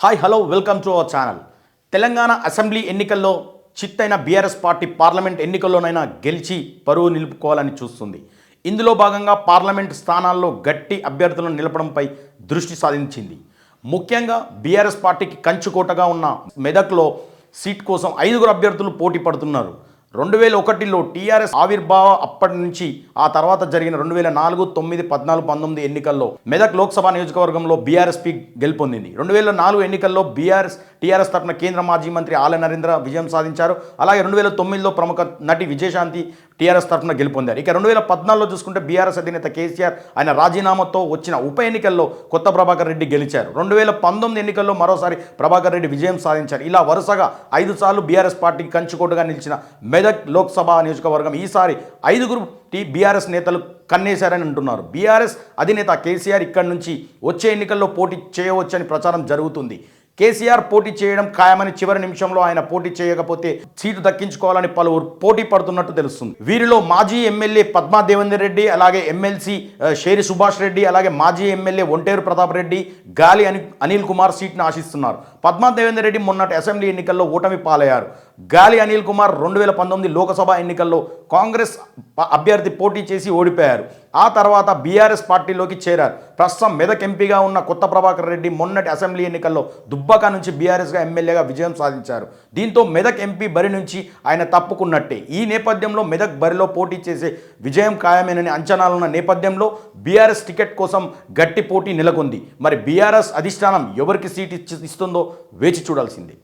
Hi hello welcome to our channel Telangana assembly ఎన్నికల్లో చిత్తైన BRS party parliament ఎన్నికల్లోనైనా గెలిచి పరువు నిలుపుకోవాలని చూస్తుంది. ఇందులో భాగంగా పార్లమెంట్ స్థానాల్లో గట్టి అభ్యర్థులను నిలపడంపై దృష్టి సాధించింది. ముఖ్యంగా బీఆర్ఎస్ పార్టీకి కంచుకోటగా ఉన్న మెదక్లో సీట్ కోసం ఐదుగురు అభ్యర్థులు పోటీ పడుతున్నారు. రెండు వేల ఒకటిలో టీఆర్ఎస్ ఆవిర్భావ అప్పటి నుంచి ఆ తర్వాత జరిగిన రెండు వేల నాలుగు తొమ్మిది పద్నాలుగు పంతొమ్మిది ఎన్నికల్లో మెదక్ లోక్సభ నియోజకవర్గంలో బీఆర్ఎస్పీ గెలుపొందింది. రెండు వేల నాలుగు ఎన్నికల్లో బీఆర్ఎస్ టీఆర్ఎస్ తరఫున కేంద్ర మాజీ మంత్రి ఆల నరేంద్ర విజయం సాధించారు. అలాగే రెండు వేల తొమ్మిదిలో ప్రముఖ నటి విజయశాంతి టీఆర్ఎస్ తరఫున గెలుపొందారు. ఇక రెండు వేల పద్నాలుగులో చూసుకుంటే బీఆర్ఎస్ అధినేత కేసీఆర్ ఆయన రాజీనామాతో వచ్చిన ఉప ఎన్నికల్లో కొత్త ప్రభాకర్ రెడ్డి గెలిచారు. రెండు వేల పంతొమ్మిది ఎన్నికల్లో మరోసారి ప్రభాకర్ రెడ్డి విజయం సాధించారు. ఇలా వరుసగా ఐదు సార్లు బీఆర్ఎస్ పార్టీకి కంచుకోటుగా నిలిచిన మెదక్ లోక్సభ నియోజకవర్గం ఈసారి ఐదుగురు టీ బీఆర్ఎస్ నేతలు కన్నేశారని అంటున్నారు. బీఆర్ఎస్ అధినేత కేసీఆర్ ఇక్కడి నుంచి వచ్చే ఎన్నికల్లో పోటీ చేయవచ్చని ప్రచారం జరుగుతుంది. కేసీఆర్ పోటీ చేయడం ఖాయమని చివరి నిమిషంలో ఆయన పోటీ చేయకపోతే సీటు దక్కించుకోవాలని పలువురు పోటీ పడుతున్నట్టు తెలుస్తుంది. వీరిలో మాజీ ఎమ్మెల్యే పద్మా దేవేందర్ రెడ్డి అలాగే ఎమ్మెల్సీ షేరి సుభాష్ రెడ్డి అలాగే మాజీ ఎమ్మెల్యే ఒంటేరు ప్రతాప్ రెడ్డి గాలి అని అనిల్ కుమార్ సీట్ను ఆశిస్తున్నారు. పద్మా దేవేందర్ రెడ్డి మొన్నటి అసెంబ్లీ ఎన్నికల్లో ఓటమి పాలయ్యారు. గాలి అనిల్ కుమార్ రెండు వేల పంతొమ్మిది లోకసభ ఎన్నికల్లో కాంగ్రెస్ అభ్యర్థి పోటీ చేసి ఓడిపోయారు. ఆ తర్వాత బీఆర్ఎస్ పార్టీలోకి చేరారు. ప్రస్తుతం మెదక్ ఎంపీగా ఉన్న కొత్త ప్రభాకర్ రెడ్డి మొన్నటి అసెంబ్లీ ఎన్నికల్లో దుబ్బాక నుంచి బీఆర్ఎస్గా ఎమ్మెల్యేగా విజయం సాధించారు. దీంతో మెదక్ ఎంపీ బరి నుంచి ఆయన తప్పుకున్నట్టే. ఈ నేపథ్యంలో మెదక్ బరిలో పోటీ చేసే విజయం ఖాయమేనని అంచనాలున్న నేపథ్యంలో బీఆర్ఎస్ టికెట్ కోసం గట్టి పోటీ నెలకొంది. మరి బీఆర్ఎస్ అధిష్టానం ఎవరికి సీట్ ఇచ్చి- ఇస్తుందో వేచి చూడాల్సిందే.